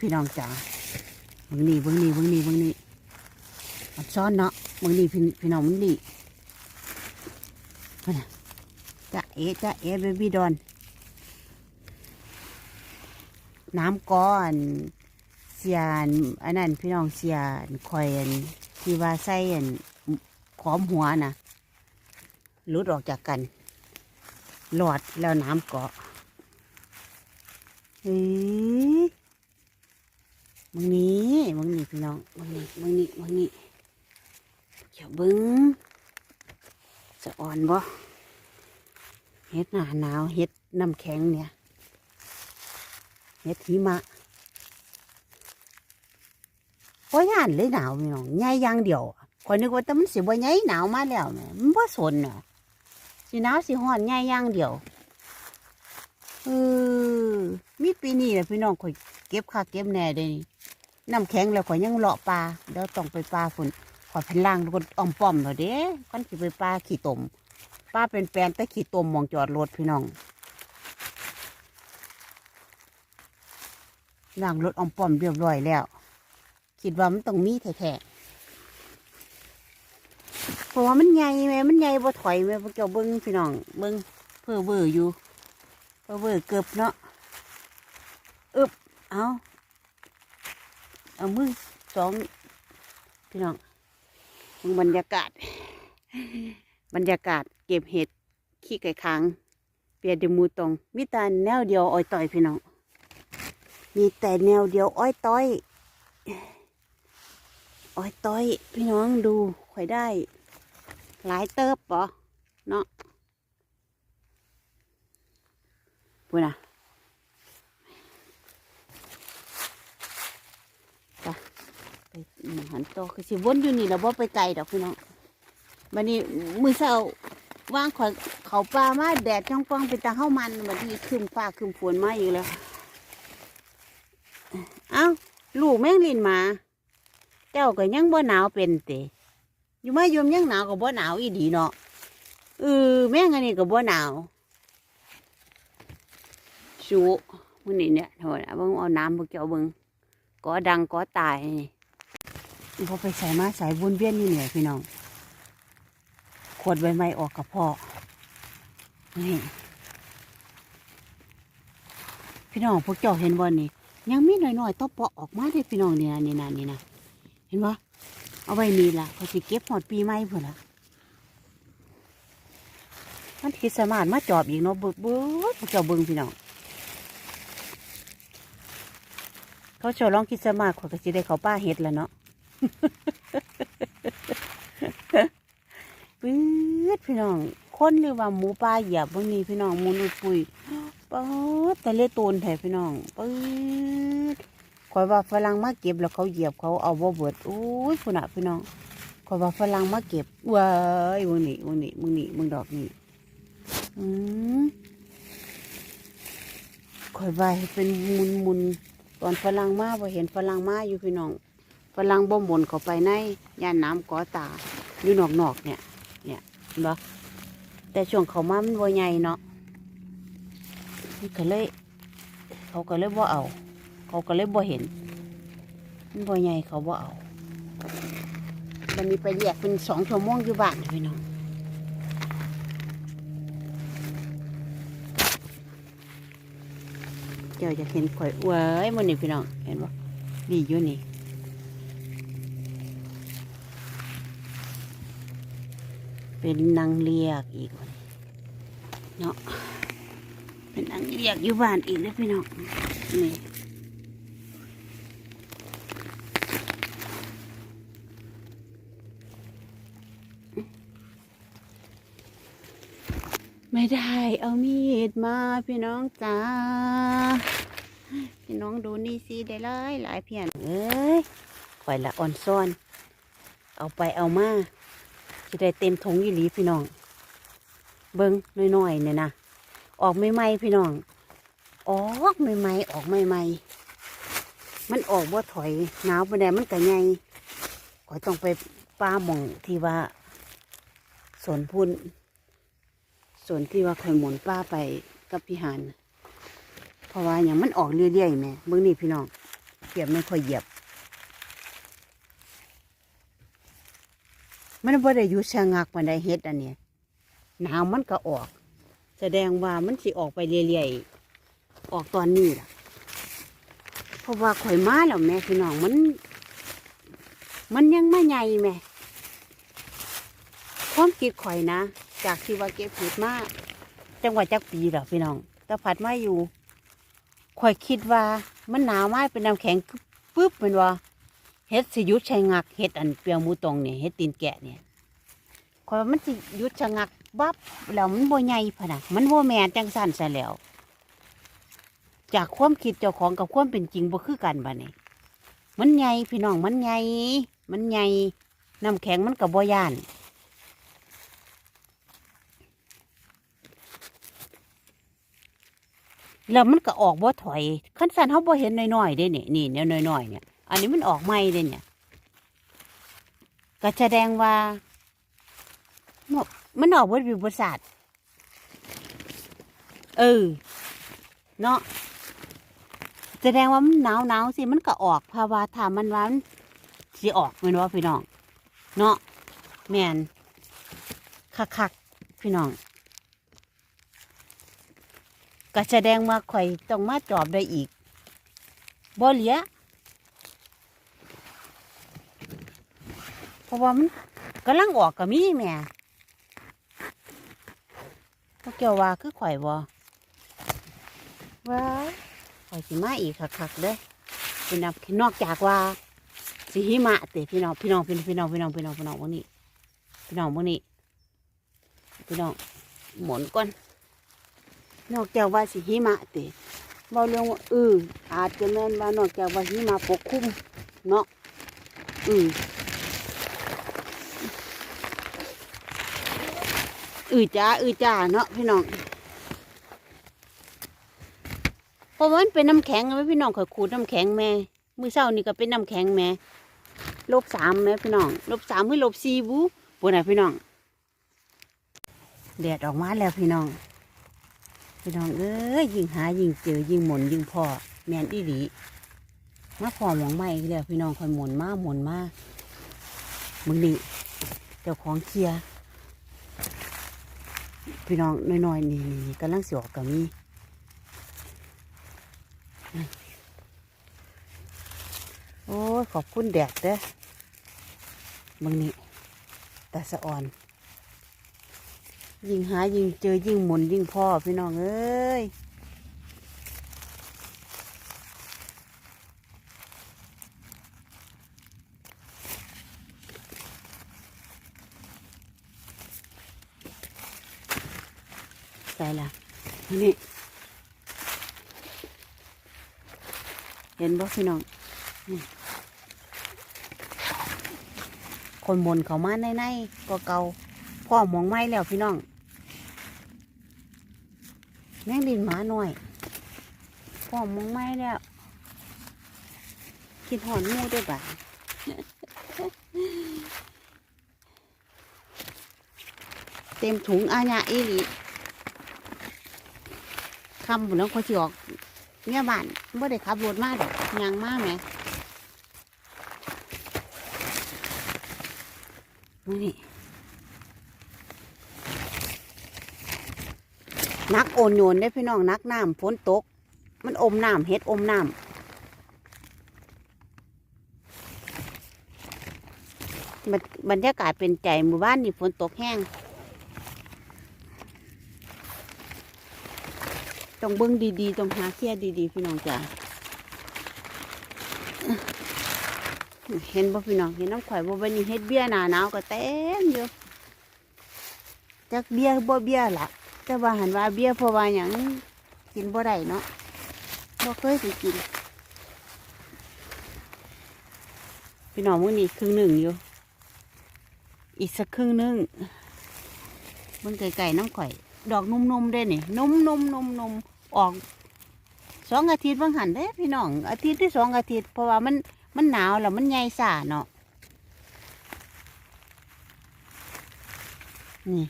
พี่น้องจ๋าเบิ่งนี่เบิ่งนี่เบิ่งนี่เบิ่งนี่มันซ้อนเนาะเบิ่งนี่พี่พี่น้องมันนี่พุ่นะจะเอะจะเอะเบบี้ดอนน้ำก้อนเสียนอันนั้นพี่น้องเสียนคอยอันที่ว่าใส่อันขอมหัวนะหลุดออกจากกัน หลอดแล้วน้ำเกาะเฮ้ย มึงนี้มึงนี่พี่น้องมึงนี่มึงนี่มึงนี่เขียวบิ้งจะอ่อนบ่เฮ็ดหนาหนาวเฮ็ดน้ำแข็งเนี่ยเฮ็ดหิมะพอยานเลยหนาวพี่น้องใหญ่ย่างเดียวคอยนึกว่าแต่มันสิบ่ใหญ่หนาวมาแล้วแหม่มันบ่สนน่ะสิหนาวสิฮ้อนใหญ่ย่างเดียวเออมีปีนี้แหละพี่น้องคอยเก็บค่าเก็บแหน่เด้นี่ น้ำแข็งแล้วข่อยยังเลาะปลาเดี๋ยวต้องไปปลาฝนข่อยเป็นล่างรถอ่อมป้อมแล้วเด้ก่อนสิไปปลาขี้ตมปลาเป็นแปลนแต่ขี้ตมมองจอดรถพี่น้องล้างรถออมป้อมเรียบร้อยแล้ว คิดว่ามันต้องมีแท้ๆเพราะว่ามันใหญ่แม่มันใหญ่บ่ถอยแม่พวกเจ้าเบิ้งพี่น้องเบิ้งเพื่อเบื่ออยู่เพื่อเบื่อเกือบเนาะอึบเอา เอามือสองพี่น้องมึงบรรยากาศ บรรยากาศเก็บเห็ดขี้ไก่ค้างเปียดมูตรงมีแตาแนวเดียวอ้อยต่อยพี่น้องมีแต่แนวเดียวอ้อยต้อยอ้อยต้อย พี่น้องดูข่อยได้ หลายเติบปะเนาะพูดนะไป ไปหันโตอคือสิวนอยู่นี่แล้วว่าไปไกลดอกพี่น้องบันนี้มือเช้าว่างขอเขาปลามาแดดจ้องป้องเป็นตาเข้ามันบัดนี้ขึ้นฟ้าขึ้นฝนมาอีกแล้วเอ้าลูกแม่งลินมา เจ้าก็ยังบ่หนาวเป็นเตอยู่มาโยมยังหนาวก็บ่หนาวอีดีเนาะเออแม่งอันนี้ก็บ่หนาวชูมื้อนี้เนี่ยโหนะเบิ่งเอาน้ำพวกเจ้าเบิ่งก็ดังก็ตายนี่ พอไปใส่มาใส่วนเวียนนี่เหนี่อยพี่น้องขวดใบไม้ออกกับพ่อนี่พี่น้องพวกเจ้าเห็นบ่นี่ยังมีหน่อยๆต้องเปาะออกมาได้พี่น้องนี่นะนี่นะนี่นะเห็นปะเอาไว้นี่ล่ะเขาสิเก็บหอดปีใหม่เพื่อนละมันคิดสมารถมาจอบอีกเนาะเบิดเบิดพวกเจ้าเบิ้งพี่น้องเขาเจะลองคิดสมารถเขาก็สิได้เขาป้าเฮ็ดแล้วเนาะ ปื๊ดพี่น้อง คนหรือว่าหมูปลาเหยียบบางนี้พี่น้องมูนุยปุยป๊าดแต่เละตูนแถพี่น้องปื๊ดคอยว่าฝรั่งมาเก็บแล้วเขาเหยียบเขาเอาบ่เบิดอุ้ยคุณอะพี่น้องคอยว่าฝรั่งมาเก็บเว้ายมึงนี่มึงนี่มึงนี่มึงดอกนี่อืมคอยว่าเป็นมุนมุนตอนฝรั่งมาพอเห็นฝรั่งมาอยู่พี่น้อง ฝรั่งบ่หมนเข้าไปในย่านน้ำก่อตาอยู่นอกๆเนี่ย เนี่ยเห็นบ่แต่ช่วงเขามามันบ่ใหญ่เนาะนี่ก็เลย เขาก็เลยบ่เอา เขาก็เลยบ่เห็น มันบ่ใหญ่เขาบ่เอาวันนี้ไปแยกเป็นสองชั่วโมงอยู่บ้านพี่น้องเจ้าจะเห็นข่อยเว้ยมันนี่พี่น้องเห็นบ่ดีอยู่นี่ เป็นนางเรียกอีกเนาะเป็นอันเรียกอยู่บ้านอีกแล้วพี่น้องนี่ไม่ได้เอามีดมาพี่น้องจ้าพี่น้องดูนี่สิได้หลายหลายเพียนเอ้ยข่อยละอ่อนซ่อน เอาไปเอามา จะได้เต็มถุงยี่หลีพี่น้อง เบิ้งน้อยๆเนี่ยนะ ออกใหม่ๆพี่น้อง ออกใหม่ๆออกใหม่ๆมันออกบ่ถอยหนาวไปไหนมันก็ใหญ่ก็ต้องไปป้าหม่องที่ว่าสวนพุ่นสวนที่ว่าคอยหมุนป้าไปกับพี่หานเพราะว่าอย่างมันออกเรื่อยๆแหม่เบิ่งนี่พี่น้องเปียบไม่ค่อยเหยียบ มันบ่ได้อยู่ชะงักมันได้เฮ็ดอันนี้หนาวมันก็ออก แสดงว่ามันสิออกไปเรื่อยๆออกตอนนี้ล่ะเพราะว่าข่อยมาแล้วแม่พี่น้องมัน มันยังไม่ใหญ่แม่ความคิดข่อยนะ จากที่ว่าเก็บเห็ดมากจังหวัดจักปีแล้วพี่น้องแต่ผัดมาอยู่ข่อยคิดว่ามันหนาวมากเป็นน้ำแข็งปึ๊บเป็นว่า เฮ็ดสิยุดชะงักเฮ็ดอันเปียงหมูตรงเนี่ยเฮ็ดตีนแกะเนี่ยข่อยว่ามันสิยุดชะงักบับแล้วมันบ่ใหญ่พะนะมันบ่แม่นจังสั่นซะแล้ว จากความคิดเจ้าของกับความเป็นจริงบ่คือกันบัดนี้มันใหญ่พี่น้องมันใหญ่มันใหญ่น้ำแข็งมันกับบ่ย่านแล้วมันก็ออกบ่ถอยขั้นสันเขาบ่เห็นน้อยๆเด้เนี่ยนี่เนี่ยน้อยๆเนี่ย อันนี้มันออกใหม่เด้เนี่ย ก็แสดงว่ามันออกบนวิวบริษัทเออ เนาะแสดงว่ามันหนาวหนาวสิมันก็ออกภาวะถามมันว่ามันสิออกแม่นว่าพี่น้อง เนาะแมนคักๆพี่น้องก็แสดงว่าข่อยต้องมาจอบได้อีกบ่เหลียเพ ราะว่ามันกำลังออกก็มีแม่ก็เกี่ยวว่าคือข่อยบ่ว้าข่อยสิมาอีกคักๆเด้อเป็นนับนอกจากว่าสิหิมะเตพี่น้องพี่น้องพี่พี่น้องพี่น้องพี่น้องพี่น้องพวกนี้พี่น้องพวกนี้พี่น้องหมุนก่อนนอกจากว่าสิหิมะติเบาเรื่องว่าเอออาจจะแม่นว่านอกจากว่าหิมะปกคลุมเนาะอือ อือจ้าอือจ้าเนาะพี่น้องเพราะว่ามันเป็นน้ำแข็งไหมพี่น้องเคยขูดน้ำแข็งแม่มือเช้านี่ก็เป็นน้ำแข็งแม่ลบสามแม่พี่น้องลบสามให้ลบสี่บูปวดไหนะพี่น้องแดดออกมาแล้วพี่น้อง พี่น้องเอ้ยยิงหายิงเจอยิงหมุนยิงพอแมนอีหลีมาพอหมองไม่อีกแล้วพี่น้องคอยหมุนมาหมุนมามึงนี่เจ้าของเคลียร์ พี่น้องน้อยๆนี่นี่กำลังสิออกกับมีโอ้ยขอบคุณแดดเด้อมึงนี่ตาสะอ่อน ยิ่งหายิ่งเจอยิ่งหมุนยิ่งพ่อพี่น้องเอ้ยใส่ละนี่ เห็นบ่ พี่น้องคนบนเขามาในในๆก็เกาพ่อมองไม้แล้วพี่น้องแม่งดินหมาหน่อยพ่อมองไม่แล้วคิดหอนมูด้วยบ่าเต็มถุงอาญาอีลีคำบุญแล้วเขาสิออก เนี่ยบ้านไม่ได้ขับรถมาดอกยางมากไหมนี่นักโอนโยนได้พี่น้องนักน้ำฝนตก มันอมน้ำเฮ็ดอมน้ำบรรยากาศเป็นใจหมู่บ้านนี่ฝนตกแห้ง ต้องเบิ้งดีๆต้องหาเคลียดีๆ พี่น้องจ้ะเห็นบ่พี่น้องเห็นน้ำข่อยบ่วันนี้เฮ็ดเบี้ยหนาหนาวก็เต็มอยู่จักเบี้ยบ่เบี้ยล่ะแต่ว่าหันว่าเบี้ยเพราะว่าอย่างกินบ่ได้เนาะบ่เคยสิกิน พี่น้องมื้อนี้ครึ่งหนึ่งอยู่ อีกสักครึ่งหนึงมันไก่ๆน้ำข่อย ดอกนุ่มๆได้นี่นุ่มๆนมๆ ออกสองอาทิตย์บางหันเด้พี่น้อง อาทิตย์ที่สองอาทิตย์เพราะว่ามันมันหนาวแล้วมันใหญ่ซ่าเนาะนี่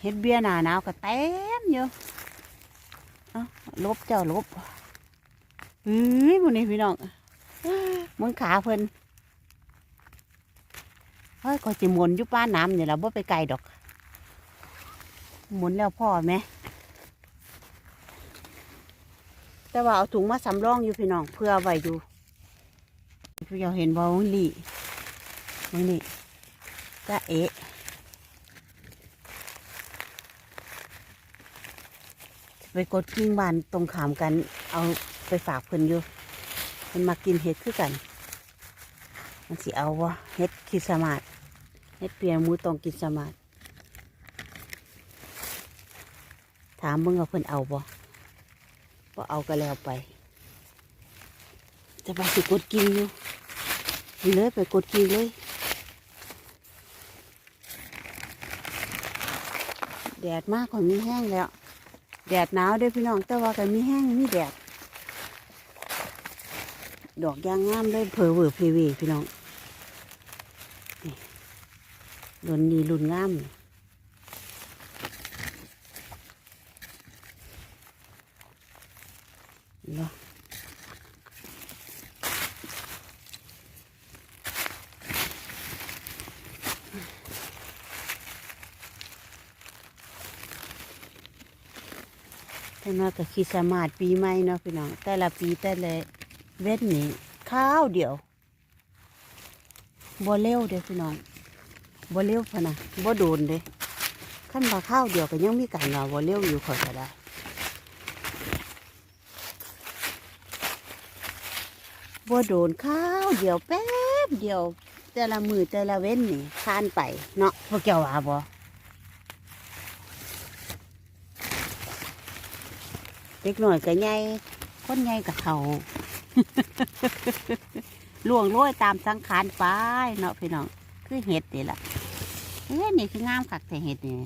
เฮ็ดเบี้ยหนาหนาวก็เต็มอยู่เอาลบเจ้าลบเฮ้ยมันนี่พี่น้องมึงขาเพิ่นเฮ้ยก็จิหมุนอยู่ป้าน้ำเนี่ยเราบ่ไปไกลดอกหมุนแล้วพ่อไหม แต่ว่าเอาถุงมาสำรองอยู่พี่น้องเพื่อไว้อยู่พี่เราเห็นบ่มึงลี่มึงนี่จ้าเอ๊ะไปกดกิ่งบานตรงขามกัน เอาไปฝากเพิ่นอยู่เพิ่นมากินเห็ดคือกัน มันสิเอาวะเห็ดคิดสมาดเห็ดเปียหมูตองกินสมาดถามมึงว่าเพิ่นเอาบ่ บ่เอาก็แล้วไปจะไปสิกดกินอยู่เลยไปกดกินเลย แดดมากกว่ามีแห้งแล้ว แดดหนาวด้วยพี่น้องแต่ว่าก็มีแห้งมีแดด ดอกยางงามเลยเพอเวอร์เพเวพี่น้องรุ่นนี้รุ่นงาม แต่มากับขีสมาดปีใหม่เนาะพี่น้อง แต่ละปีแต่ละเวทนี่ข้าวเดียวบ่เร็วเด้พี่น้องบ่เร็วพะนะบ่โดนเด้ขั้นมาข้าวเดียวก็ยังมีการว่าบ่เร็วอยู่ขอยก็ได้บ่โดนข้าวเดียวแป๊บเดียว แต่ละมือแต่ละเว้นนี่ผ่านไปเนาะพวกเจ้ว่าบ่ เด็กหน่อยก็ใหญ่คนใหญ่ก็เฒ่าล่วงโรยตามสังขารไปเนาะพี่น้องคือเห็ดนี่แหละเฮ้ยนี่คืองามคักแต่เห็ดนี่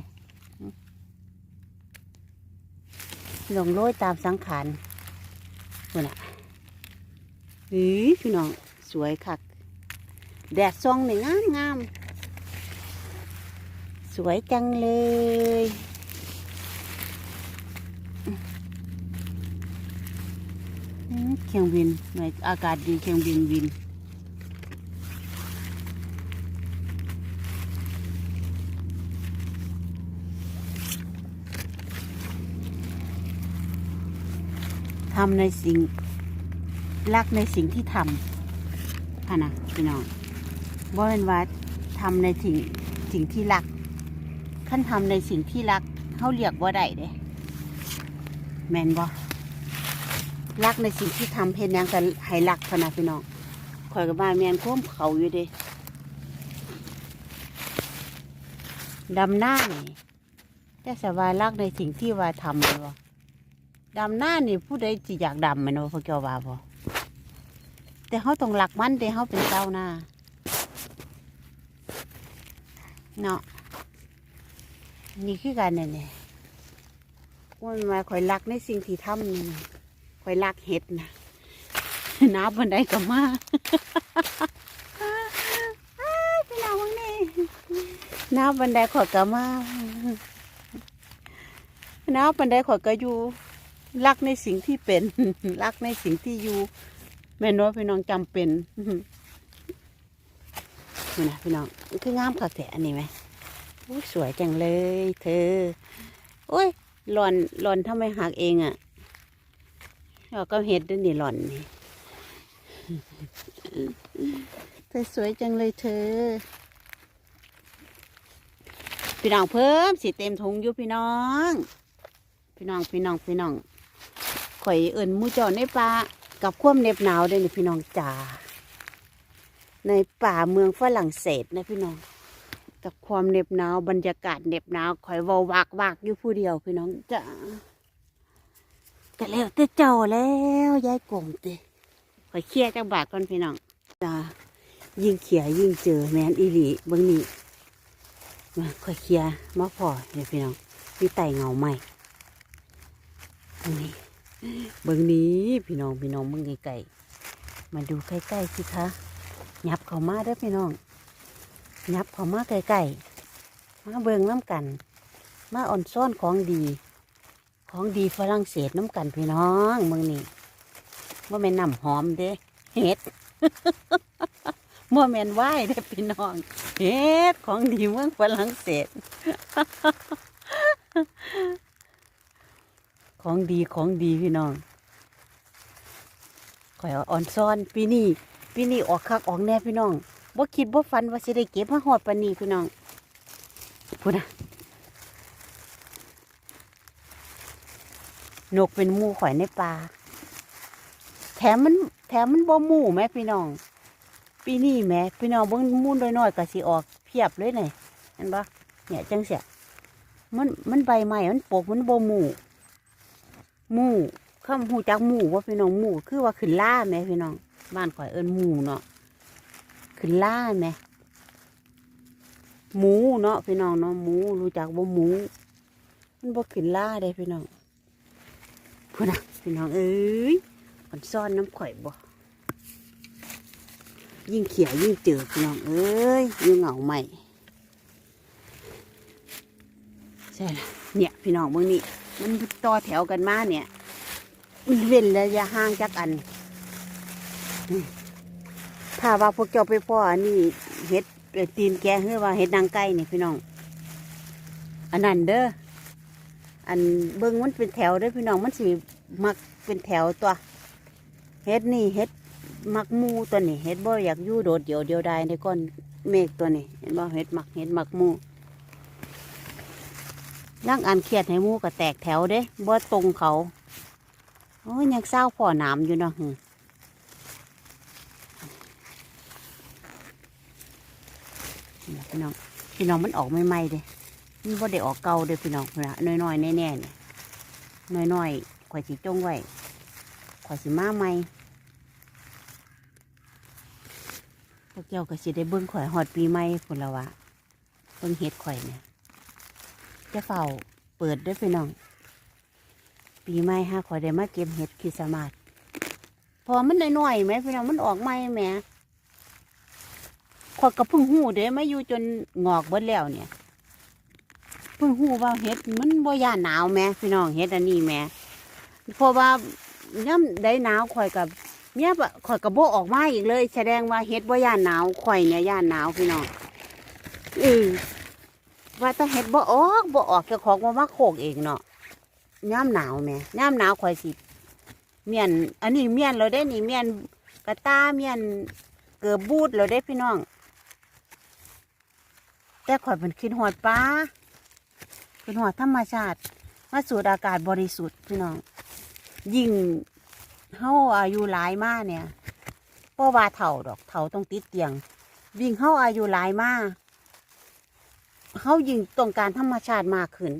ล่วงโรยตามสังขารพุ่นน่ะหือพี่น้องสวยคัก แดดซองนี่งามงามสวยจังเลยอืม เครื่องบินหน่อยอากาศดีเครื่องบินบิน ทำในสิ่ง รักในสิ่งที่ทำค่ะนะพี่น้องบ่เป็นว่าทำในสิ่งสิ่งที่รักขั้นทำในสิ่งที่รักเขาเรียกว่าได้เด้แมนบ่ รักในสิ่งที่ทำเพ็นยังกันให้รักพนะพี่น้องคอยกับบ้านแมนโค้มเขาอยู่เด้ดำหน้านี่แต่สบายรักในสิ่งที่ว่าทำเลยบ่ดำหน้านี่ผู้ใดจิอยากดำมันบ่พวกเจ้าว่าบ่แต่เขาต้องหลักมันแต่เขาเป็นเจ้าหน้าเนาะนี่คือการเนี่ยเนี่ยว่ามันมาคอยรักในสิ่งที่ทำนี่ คอยรักเห็ดนะน้ำบันไดก็มาพี่น้องมึงนี่น้ำบันไดขอยก็มาน้ำบันไดขอยก็อยู่รักในสิ่งที่เป็นรักในสิ่งที่อยู่แม่นว่าพี่น้องจำเป็นนี่นะพี่น้องคืองามค่ะแต่อันนี้ไหมสวยจังเลย เธอโอ้ยหลอนหลอนทำไมหักเองอะ่ะ เราก็เห็ดด้วยนี่หล่อนนี่เธอสวยจังเลยเธอ พี่น้องเพิ่มสีเต็มถุงอยู่พี่น้อง พี่น้องพี่น้องพี่น้องข่อยเอิ่นหมูเจอในป่ากับความเหน็บหนาวเด้นี่พี่น้องจ๋าในป่าเมืองฝรั่งเศสนะพี่น้องกับความเหน็บหนาวบรรยากาศเหน็บหนาวคอยเวาวากวากอยู่ผู้เดียวพี่น้องจ๋า ก็แล้วแต่เจ้าแล้วยายกงติคอยเคลียร์จังบาทก่อนพี่น้องจ้ายิ่งเขียยิ่งเจอแมนอีหลีเบื้องนี้มาคอยเคลียร์มาพอเนี่ยพี่น้องมีไต่เงาใหม่นี่เบิ่งนี้พี่น้องพี่น้องเบิ่งไกลๆมาดูใกล้ๆสิคะยับเข้ามาเด้อพี่น้องยับเข้ามาใกล้ๆมาเบิ่งน้ำกัน มาอ่อนซ่อนของดี ของดีฝรั่งเศสน้ำกันพี่น้องเมืองนี้ว่าแม่นน้ำหอมเด้เห็ดว่าแม่นไหวายเด้พี่น้องเห็ดของดีเมืองฝรั่งเศส ของดีของดีพี่น้องข่อยเอาอ่อนซ้อนปีนี้ปีนี้ออกคักออกแน่พี่น้องบ่คิดบ่ฝันว่าสิได้เก็บมาฮอดปานนี้พี่น้องพูดนะ นกเป็นหมู่ข่อยในป่าแถมมัน แถมมันบ่หมู่แม่พี่น้อง ปีนี้แม่พี่น้องเบิ่งมู่น้อยๆก็สิออกเพียบเลยนี่เห็นบ่เนี่ยจังเสียมันมันใบใหม่มันปกมันบ่หมู่หมู่คำหูจักหมู่ว่าพี่น้องหมู่คือว่าขึ้นล่าแม่พี่น้อง บ้านข่อยเอิ้นหมู่เนาะขึ้นล่าแม่หมูเนาะพี่น้องเนาะหมูรู้จักบ่หมู มันบ่ขึ้นล่าเด้พี่น้อง พูดนะพี่น้องเอ้ยมันซ่อนน้ำข่อยบ่ยิ่งเขียวยิ่งเจอพี่น้องเอ้ยยิ่งเหงาใหม่ใช่ละเนี่ยพี่น้องเมื่อนี้มันต่อแถวกันมาเนี่ยมันเว้นระยะห่างจากอันถ้าว่าพวกเจ้าไปพ่ออันนี้เห็ดตีนแกเฮ้ยว่าเห็ดนางไก่นี่พี่น้องอันนั้นเด้อ อันเบิ้งมันเป็นแถวเด้อพี่น้องมันสิมักเป็นแถวตัวเห็ดนี่เห็ดมักมูตัวนี้เห็ดบ่อยากยู่โดดเดียวเดียวไดายในก้อนเมฆตัวนี้เห็นบ่เห็ดมักเห็ดมักมูย่างอันเครียดให้มูก็แตกแถวเด้บ่ตรงเขาโอ้ยยังเศร้าพ่อหนามอยู่เนาะพี่น้องพี่น้องมันออกใหม่ๆเด้ มันบ่ได้ออกเก่าเด้พี่น้องนะน้อยๆแน่ๆเนี่ยน้อยๆข่อยสิจงไว้ข่อยสิมาใหม่พวกเจ้าก็สิได้เบิ่งข่อยฮอดปีใหม่พุ่นละวะเบิ่งเฮ็ดข่อยเนี่ยจะเฝ้าเปิดด้วยพี่น้อง ปีใหม่ฮะข่อยได้มาเก็บเห็ดคริสมาสพอมันน้อยๆไหมพี่น้องมันออกใหม่แหมข่อยก็เพิ่งหูเด้มาอยู่จนงอกเบิดแล้วเนี่ย พิ่งหูว่าเห็ดมันบ่ย่าหนาวแหม่พี่น้องเห็ดอันนี้แม่เพราะว่าย่ำได้หนาวข่อยกับเนี่ยข่อยกับโบออกมาอีกเลย แสดงว่าเห็ดบ่ย่าหนาวข่อยเนี่ยย่าหนาวพี่น้องอือว่าแต้องเฮ็ดบ่ออกบ่ออกเจ้าของบ่ามาโคกเองเนาะย่ามหนาวแหม่ย่ามหนาวข่อยสิเมียน อันนี้เมียนเราได้นี่เมียนกระตาเมียนเกือบบูดเราได้พี่น้อง แต่ข่อยเป็นคิดหอดป้า คิดหอดธรรมชาติมาสูดอากาศบริสุทธิ์พี่น้อง ยิ่งเฮาอายุหลายมาเนี่ยเพราะว่าเฒ่าดอกเฒ่าต้องติดเตียงยิ่งเฮาอายุหลายมาเขายิ่งต้องการธรรมชาติมากขึ้น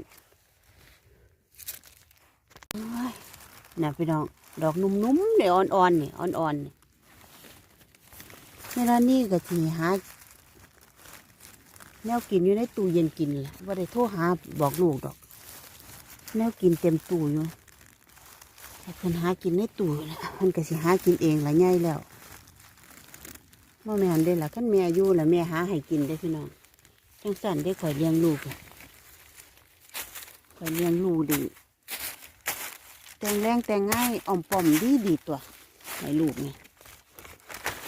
นะพี่น้องดอกนุ่มๆเนี่ยอ่อนๆเนี่ยอ่อนๆนี่เวลานี้ก็ทีหา แนวกินอยู่ในตู้เย็นกินแหละว่าได้โทรหาบอกลูกดอก แนวกินเต็มตู้อยู่ให้เพิ่นหากินในตู้แหละเพิ่นก็สิหากินเองละง่ายแล้วว่าแม่นได้ละขั้นแม่อยู่ละแม่หาให้กินได้พี่น้องจังสันได้ข่อยเลี้ยงลูกข่อยเลี้ยงลูกดี แต่งแรงแต่งง่ายอ่อมปอมดีดีตัวให้ลูกนี่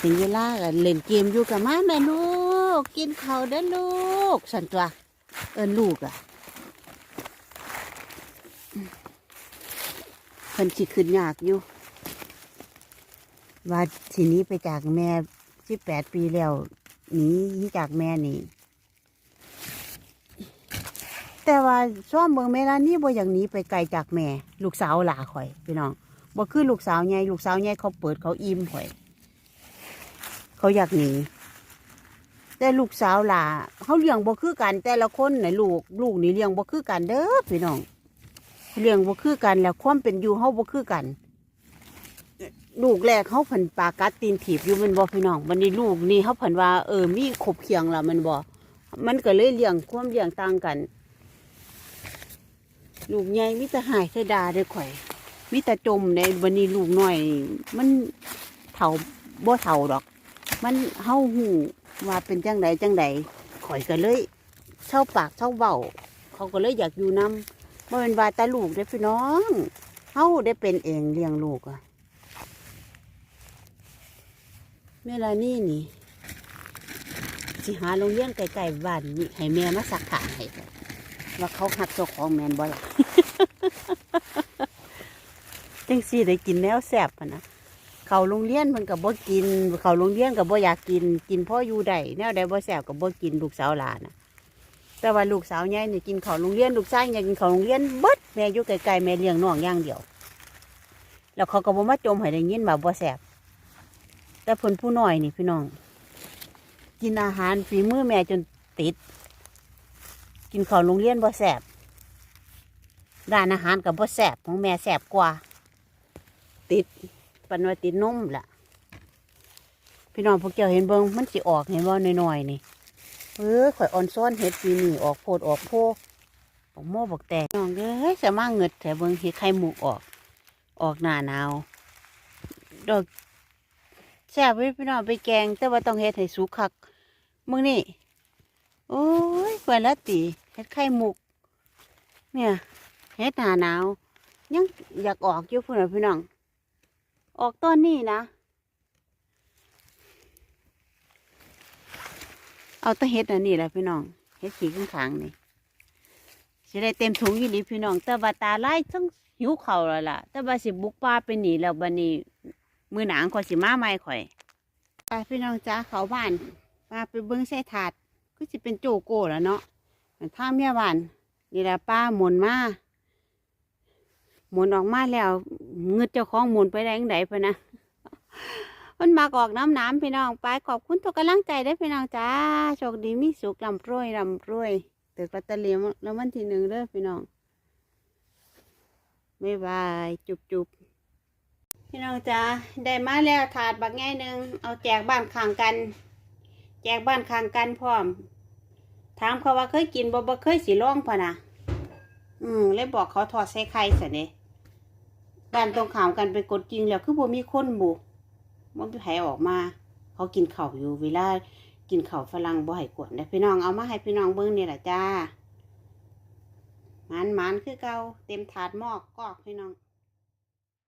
ถึงเวลาก็เล่นเกมอยู่กับมาแม่ลูก กินเขาเด้อลูกสันตัวเอินลูกอะเพิ่นสิขึ้นยากอยู่ว่าทีนี้ไปจากแม่สิบแปดปีแล้วหนีจากแม่นี่ แต่ว่าช่วงเบิ่งแม่ลานี่บ่อย่างหนี้ไปไกลจากแม่ ลูกสาวหลาข่อยพี่น้องบ่คือลูกสาวใหญ่ลูกสาวใหญ่เขาเปิดเขาอิ่มข่อย เขาอยากหนี แต่ลูกสาวหลาเขาเลี้ยงบ่คือกันแต่ละคนน่ะลูกลูกนี่เลี้ยงบ่คือกันเด้อพี่น้องเลี้ยงบ่คือกันแล้วความเป็นอยู่เฮาบ่คือกัน ลูกแรกเขาเพิ่นปากัดตีนถีบอยู่แมันบ่พี่น้องวันนี้ลูกนี่เขาเพิ่นว่าเออมีขบเคียงล่ะมันบ่มันก็เลยเลี้ยงความเลี้ยงต่างกัน ลูกใหญ่มิตรหายเสยดาเด้อข่อยมิตรจมในวันนี้ลูกน้อย มันเท่าบ่เท่าดอก มันเฮาหู ว่าเป็นจังใดจังใดข่อยก็เลยเช่าปากเช่าเบาเขาก็เลยอยากอยู่นำบ่เป็นว่าแต่ลูกเด้อพี่น้องเฮาได้เป็นเองเลี้ยงลูกอะเวลานี่นี่สิหาโรงเรียนไกลๆบ้านนี่ให้แม่มาสักผ้าให้เถอะว่าเขาหักเจ้าของแมนบ่ล่ะจังสี่ได้กินแนวแซ่บอะนะ เขาโรงเรียนมันกับบ่กิน เขาโรงเรียนกับบ่อยากกิน กินพ่ออยู่ได้แนวใดบ่แซ่บกับบ่กินลูกสาวหลานนะแต่ว่าลูกสาวใหญ่นี่กินเขาโรงเรียนลูกชายอยากกินเขาโรงเรียนเบิดแม่อยู่ไกลๆแม่เลี้ยงน้องอย่างเดียว แล้วเขาก็บ่มาจมให้ได้ยินว่าบ่แซ่บแต่เพิ่นผู้น้อยนี่พี่น้อง กินอาหารฝีมือแม่จนติด กินข้าวโรงเรียนบ่แซ่บร้านอาหารกับบ่แซ่บของแม่แซ่บกว่า ติด ปันว่าติดนมล่ะ พี่น้องพวกเจ้าเห็นเบิ่งมันสิออกเห็นบ่าน้อยๆนี่เออข่อยอ่อนซ้อนเห็ดปีนี้ออกโพดออกโพออกโม่บอกแตกน้องเอ้ยสมารถเงิดแต่เบิ่งเห็ดไข่หมูกออก ออกหนาหนาวดอกแซ่บไว้พี่น้องไปแกง แต่ว่าต้องเฮ็ดให้สุกคักมึงนี่โอ้ยเปิดละตีเฮ็ดไข่หมุกเนี่ยเฮ็ดหนาหนาวยังอยากออกอยู่พุ่นน่ะพี่น้อง ออกต้นนี้นะ เอาตะเฮ็ดอันนี้แหละพี่น้อง เฮ็ดสีข้างขางนี่สิได้เต็มถุงยี่หลีพี่น้อง แต่ว่าตาไล่ทั้งหิวเข่าแล้วล่ะ แต่ว่าสิบุกป่าไปหนีแล้วบันนี้มือหนังข่อยสิมาใหม่ข่อยไปพี่น้องจ้าเขาบ้าน มาไปเบิ้งใส่ถาดก็สิเป็นโจโก้แล้วเนาะท่าเมียบ้านนี่แหละป้าหมุนมา หมุนออกมาแล้วเงืดเจ้าของหมุนไปได้ยังไงพะนะมันมากออกน้ำน้ำพี่น้องไปขอบคุณทุกกำลังใจได้พี่น้องจ้าโชคดีมีสุขลำรวยลำรวยตึกลอตเตอรี่แล้ววันที่หนึ่งเด้อพี่น้องบ๊ายบายจุบจุบพี่น้องจ้าได้มาแล้วถาดบักแง่หนึ่งเอาแจกบ้านข้างกัน แจกบ้านข้างกันพร้อม ถามเขาว่าเคยกินบ่บ่เคยสิลองพะนะอืมเลยบอกเขาถอดใส่ไข่ซะเนี่ย บ้านตรงข่ามกันไปกดกิ่งแล้วคือบ่มีคนบุมันไปไผออกมา เขากินข่าวอยู่เวลากินข่าวฝรั่งบ่ให้กวนได้พี่น้องเอามาให้พี่น้องเบิ้งนี่แหละจ้ามันมันคือเก่าเต็มถาดหม้อกอกพี่น้อง